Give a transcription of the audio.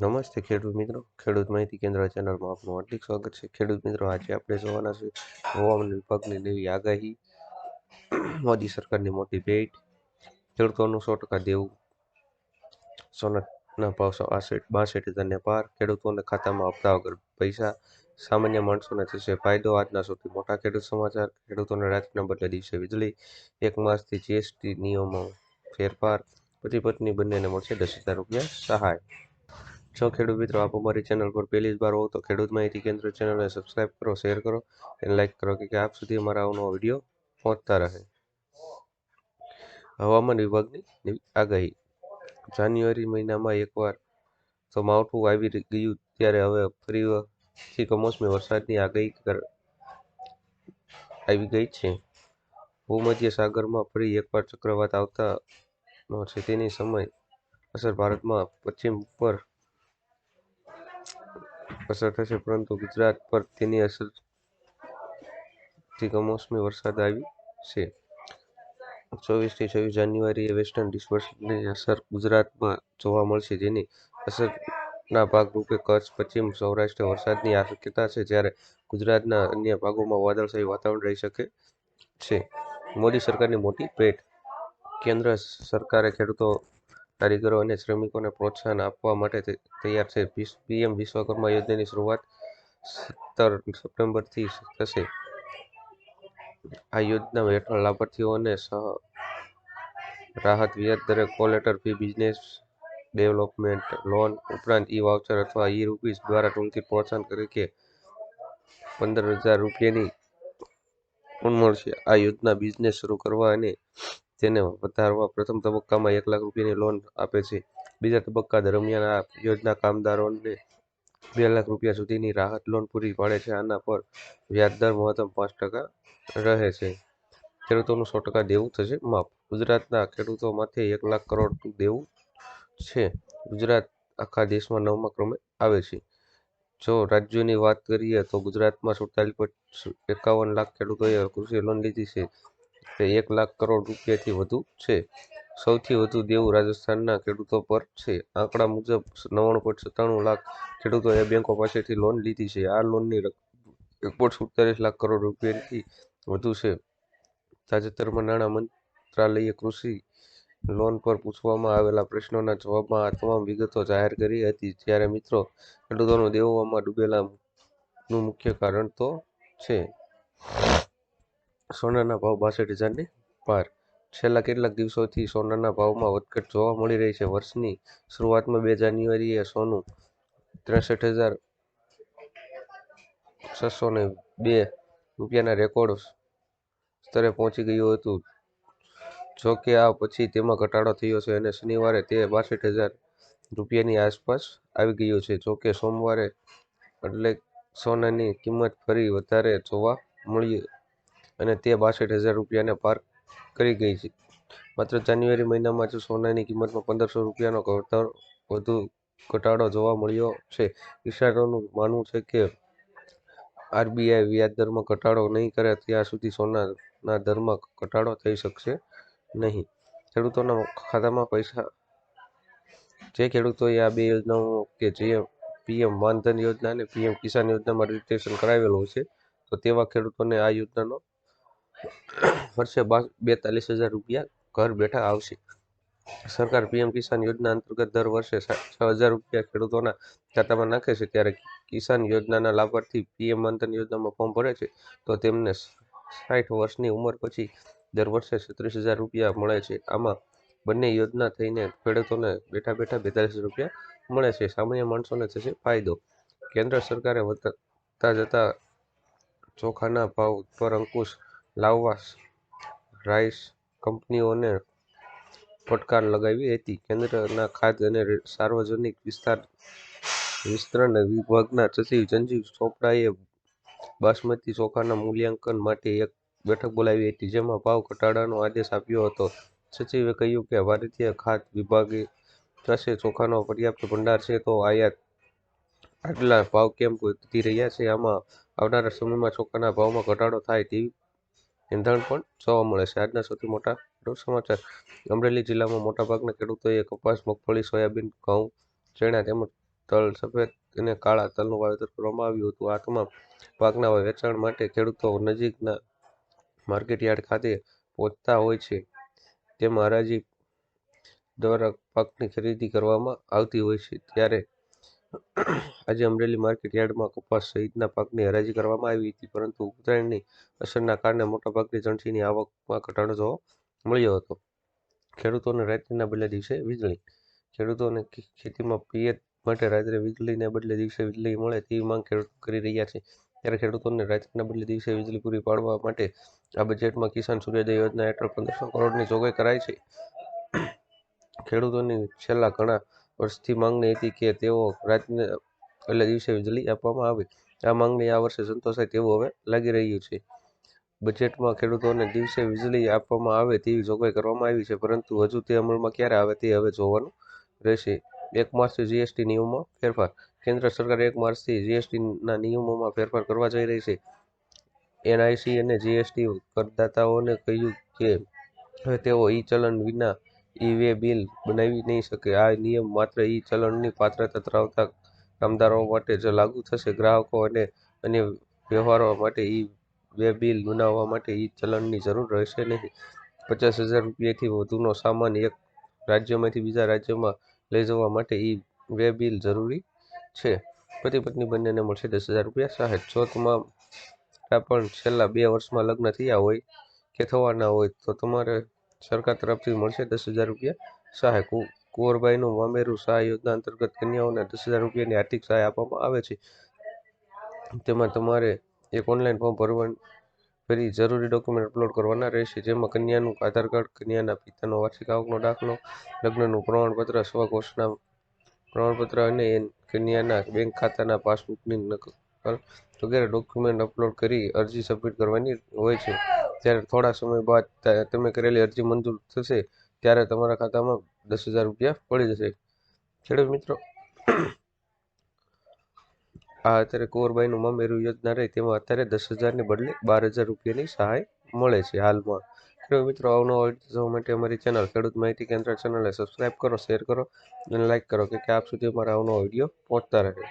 નમસ્તે ખેડૂત મિત્રો. ખેડૂત માહિતી કેન્દ્ર ચેનલમાં આપનું હાર્દિક સ્વાગત છે. ખેડૂત મિત્રો, આજે આપણે જોવાના છે હવામાન વિભાગની નવી આગાહી. મોદી સરકારની મોટી ભેટ. ખેડૂતોનું સો ટકા દેવું. સોનાના ભાવ આસઠ, બાસઠ હજારને પાર. ખેડૂતોને ખાતામાં હપ્તા વગર પૈસા. સામાન્ય માણસોને થશે ફાયદો. આજના સૌથી મોટા ખેડૂત સમાચાર. ખેડૂતોને રાત્રિના બદલે દિવસે વીજળી. એક માસથી જીએસટી નિયમો ફેરફાર. પતિ પત્ની બંનેને મળશે દસ હજાર રૂપિયા સહાય. જો ખેડૂત મિત્રો, આપ અમારી ચેનલ પર પહેલી જ વાર હો તો ખેડૂત માહિતી કેન્દ્ર ચેનલને સબસ્ક્રાઇબ કરો શેર કરો અને લાઇક કરો કે આપ સુધી અમારા આવનો વીડિયો પહોંચતા રહે. હવામાન વિભાગની આગાહી. જાન્યુઆરી મહિનામાં એકવાર તો માવઠું આવી ગયું ત્યારે હવે ફરીથી કમોસમી વરસાદની આગાહી આવી ગઈ છે. ભૂમધ્ય સાગરમાં ફરી એકવાર ચક્રવાત આવતા છે. તેની સમય અસર ભારતમાં પશ્ચિમ પર અસર થશે, પરંતુ ગુજરાત પર તેની અસરથી કમોસમી વરસાદ આવી છે. ચોવીસથી છવ્વીસ જાન્યુઆરીએ વેસ્ટર્ન ડિસ્પર્સની અસર ગુજરાતમાં જોવા મળશે, જેની અસરના ભાગરૂપે કચ્છ, પશ્ચિમ સૌરાષ્ટ્ર વરસાદની શક્યતા છે, જ્યારે ગુજરાતના અન્ય ભાગોમાં વાદળછાયું વાતાવરણ રહી શકે છે. મોદી સરકારની મોટી ભેટ, કેન્દ્ર સરકારે ખેડૂતો કારીગરો અને શ્રમિકોને પ્રોત્સાહન આપવા માટે તૈયાર છે. પીએમ વિશ્વકર્મા યોજનાની શરૂઆત સત્તર સપ્ટેમ્બરથી થશે. આ યોજના હેઠળ લાભાર્થીઓને રાહત વ્યાજ દરે collateral fee, business development loan ઉપરાંત ઈ વાઉચર અથવા ઈ રૂપીસ દ્વારા ટૂંકી પ્રોત્સાહન તરીકે પંદર હજાર રૂપિયાની પણ મળશે. આ યોજના બિઝનેસ શરૂ કરવા અને તેને વધારવા પ્રથમ તબક્કામાં એક લાખ રૂપિયાની લોન આપે છે. બીજા તબક્કા દરમિયાન આ યોજના કામદારોને બે લાખ રૂપિયા સુધીની રાહત લોન પૂરી પાડે છે. આના પર વ્યાજદર મહત્તમ પાંચ ટકા રહે છે. ખેડૂતોનું સો ટકા દેવું થશે. માફ, ગુજરાતના ખેડૂતો માથે એક લાખ કરોડ દેવું છે. ગુજરાત આખા દેશમાં નવમા ક્રમે આવે છે. જો રાજ્યોની વાત કરીએ તો ગુજરાતમાં સુડતાલીસ એકાવન લાખ ખેડૂતોએ કૃષિ લોન લીધી છે. તે એક લાખ કરોડ રૂપિયાથી વધુ છે. સૌથી વધુ દેવું રાજસ્થાનના ખેડૂતો પર છે. આંકડા મુજબ નવ્વાણું પોઈન્ટ સત્તાણું લાખ ખેડૂતોએ બેંકો પાસેથી લોન લીધી છે. આ લોનની એક પોઈન્ટ સુડતાલીસ લાખ કરોડ રૂપિયાથી વધુ છે. તાજેતરમાં નાણાં મંત્રાલયે કૃષિ લોન પર પૂછવામાં આવેલા પ્રશ્નોના જવાબમાં આ તમામ વિગતો જાહેર કરી હતી. જ્યારે મિત્રો, ખેડૂતોનું દેવોમાં ડૂબેલાનું મુખ્ય કારણ તો છે. સોનાના ભાવ બાસઠ હજારની પાર. છેલ્લા કેટલાક દિવસોથી સોનાના ભાવમાં વધઘટ જોવા મળી રહી છે. વર્ષની શરૂઆતમાં બે જાન્યુઆરીએ સોનું ત્રેસઠ હજાર છસો ને બે રૂપિયાના રેકોર્ડ સ્તરે પહોંચી ગયું હતું. જો કે આ પછી તેમાં ઘટાડો થયો છે અને શનિવારે તે બાસઠ હજાર રૂપિયાની આસપાસ આવી ગયું છે. જો કે સોમવારે એટલે સોનાની કિંમત ફરી વધારે જોવા મળી અને તે બાસઠ હજાર રૂપિયાને પાર કરી ગઈ છે. માત્ર જાન્યુઆરી મહિનામાં જ સોનાની કિંમતમાં પંદરસો રૂપિયાનો વધુ ઘટાડો જોવા મળ્યો છે. ઇશારોનું માનવું છે કે આરબીઆઈ વ્યાજ દરમાં ઘટાડો નહીં કરે ત્યાં સુધી સોનાના દરમાં ઘટાડો થઈ શકશે નહીં. ખેડૂતોના ખાતામાં પૈસા જે ખેડૂતોએ આ બે યોજનાઓ કે જે પીએમ માનધન યોજના અને પીએમ કિસાન યોજનામાં રજીસ્ટ્રેશન કરાવેલું છે, તો તેવા ખેડૂતોને આ યોજનાનો વર્ષે બેતાલીસ હજાર રૂપિયા ઘર બેઠા આવશે. સરકાર પીએમ કિસાન યોજના અંતર્ગત દર વર્ષે છ હજાર રૂપિયા ખેડૂતોના ખાતામાં નાખે છે. ત્યારે કિસાન યોજનાના લાભાર્થી પીએમ માનધન યોજનામાં ફોર્મ ભરે છે. તો તેમને સાઠ વર્ષની ઉંમર પછી દર વર્ષે છત્રીસ હજાર રૂપિયા મળે છે. આમાં બંને યોજના થઈને ખેડૂતોને બેઠા બેઠા બેતાલીસ રૂપિયા મળે છે. સામાન્ય માણસોને થશે ફાયદો. કેન્દ્ર સરકારે વધતા જતા ચોખાના ભાવ પર અંકુશ લાવવા રાઈસ કંપનીઓને ફટકાર લગાવી હતી. કેન્દ્રના ખાદ્ય અને સાર્વજનિક વિસ્તાર વિસ્તરણ વિભાગના સચિવ સંજીવ ચોપડાએ બાસમતી ચોખાના મૂલ્યાંકન માટે એક બેઠક બોલાવી હતી, જેમાં ભાવ ઘટાડાનો આદેશ આપ્યો હતો. સચિવે કહ્યું કે, ભારતીય ખાદ્ય વિભાગે પાસે ચોખાનો પર્યાપ્ત ભંડાર છે તો આયાત આટલા ભાવ કેમ વધી રહ્યા છે? આમાં આવનારા સમયમાં ચોખાના ભાવમાં ઘટાડો થાય તેવી એંધાણ પણ જોવા મળે છે. આજના સૌથી મોટા સમાચાર. અમરેલી જિલ્લામાં મોટાભાગના ખેડૂતોએ કપાસ, મગફળી, સોયાબીન, ઘઉં, ચણા તેમજ તલ, સફેદ અને કાળા તલનું વાવેતર કરવામાં આવ્યું હતું. આ તમામ પાકના વેચાણ માટે ખેડૂતો નજીકના માર્કેટયાર્ડ ખાતે પહોંચતા હોય છે. તેમાં હરાજી દ્વારા પાકની ખરીદી કરવામાં આવતી હોય છે. ત્યારે આજે અમરેલી માર્કેટ યાર્ડમાં કપાસ સહિતના પાકની હરાજી કરવામાં આવી હતી, પરંતુ ઉત્તરાયણની અસરના કારણે મોટાભાગની જણસીની આવકમાં ઘટાડો જોવા મળ્યો હતો. ખેડૂતોને રાત્રિના બદલે દિવસે વીજળી. ખેડૂતોને ખેતીમાં પિયત માટે રાત્રે વીજળીને બદલે દિવસે વીજળી મળે તેવી માંગ ખેડૂતો કરી રહ્યા છે. ત્યારે ખેડૂતોને રાત્રિના બદલે દિવસે વીજળી પૂરી પાડવા માટે આ બજેટમાં કિસાન સૂર્યોદય યોજના હેઠળ પંદરસો કરોડની જોગવાઈ કરાઈ છે. ખેડૂતોની છેલ્લા ઘણા વર્ષથી માંગણી હતી કે તેઓ રાતને, એટલે દિવસે વીજળી આપવામાં આવે. આ માંગણી આ વર્ષે સંતોષાય તેવું હવે લાગી રહ્યું છે. બજેટમાં ખેડૂતોને દિવસે વીજળી આપવામાં આવે તેવી જોગવાઈ કરવામાં આવી છે, પરંતુ હજુ તે અમલમાં ક્યારે આવે તે હવે જોવાનું રહેશે. એક માર્ચથી જીએસટી નિયમોમાં ફેરફાર. કેન્દ્ર સરકાર એક માર્ચથી જીએસટીના નિયમોમાં ફેરફાર કરવા જઈ રહી છે. એનઆઈસી અને જીએસટી કરદાતાઓને કહ્યું કે હવે તેઓ ઈ ચલણ વિના ઈ વે બિલ બનાવી નહીં શકે. આ નિયમ માત્ર ઈ ચલણની પાત્રતા ધરાવતા કામદારો માટે જ લાગુ થશે. ગ્રાહકો અને અન્ય વ્યવહારો માટે ઈ વે બિલ બનાવવા માટે ઈ ચલણની જરૂર રહેશે નહીં. પચાસ હજાર રૂપિયાથી વધુનો સામાન એક રાજ્યમાંથી બીજા રાજ્યમાં લઈ જવા માટે ઈ વે બિલ જરૂરી છે. પતિ પત્ની બંનેને મળશે દસ હજાર રૂપિયા સહાય. જો તમારા પણ છેલ્લા બે વર્ષમાં લગ્ન થયા હોય કે થવાના હોય તો તમારે સરકાર તરફથી મળશે દસ હજાર રૂપિયા સહાય. કુંવરબાઈનું વામેરું સહાય યોજના અંતર્ગત કન્યાઓને દસ હજાર રૂપિયાની આર્થિક સહાય આપવામાં આવે છે. તેમાં તમારે એક ઓનલાઈન ફોર્મ ભરવાનું, ફરી જરૂરી ડોક્યુમેન્ટ અપલોડ કરવાના રહેશે, જેમાં કન્યાનું આધાર કાર્ડ, કન્યાના પિતાનો વાર્ષિક આવકનો દાખલો, લગ્નનું પ્રમાણપત્ર, સ્વઘોષણા પ્રમાણપત્ર અને કન્યાના બેંક ખાતાના પાસબુકની નકલ વગેરે ડોક્યુમેન્ટ અપલોડ કરી અરજી સબમિટ કરવાની હોય છે. ત્યારે થોડા સમય બાદ તમે કરેલી અરજી મંજૂર થશે, ત્યારે તમારા ખાતામાં દસ હજાર રૂપિયા પડી જશે. ખેડૂત મિત્રો, આ અત્યારે કુંવરબાઈનું મમેરું યોજના રહી, તેમાં અત્યારે દસ હજારને બદલે બાર હજાર રૂપિયાની સહાય મળે છે હાલમાં. ખેડૂત મિત્રો અવનવા જોવા માટે અમારી ચેનલ ખેડૂત માહિતી કેન્દ્ર ચેનલને સબસ્ક્રાઈબ કરો શેર કરો અને લાઇક કરો કે આપ સુધી અમારા અવનવા વીડિયો પહોંચતા રહે.